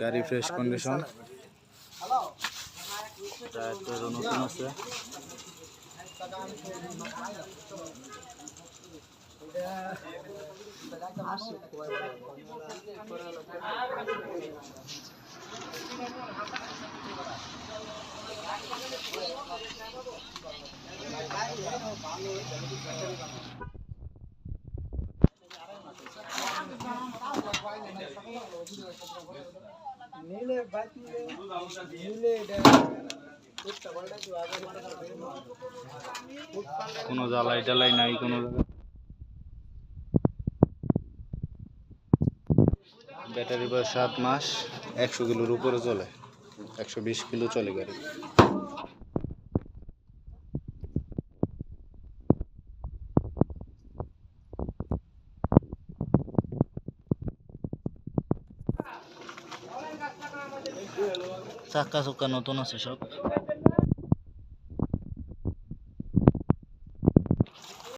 গাড়ি fresh condition টায়ারটারও নতুন আছে আসে কোনো জ্বালাই টালাই নাই, কোনো ব্যাটারি বয়স সাত মাস, একশো কিলোর উপরে চলে। একশো বিশ কিলো চলে গাড়ি। চাক্কা চুক্কা নতুন আছে সব।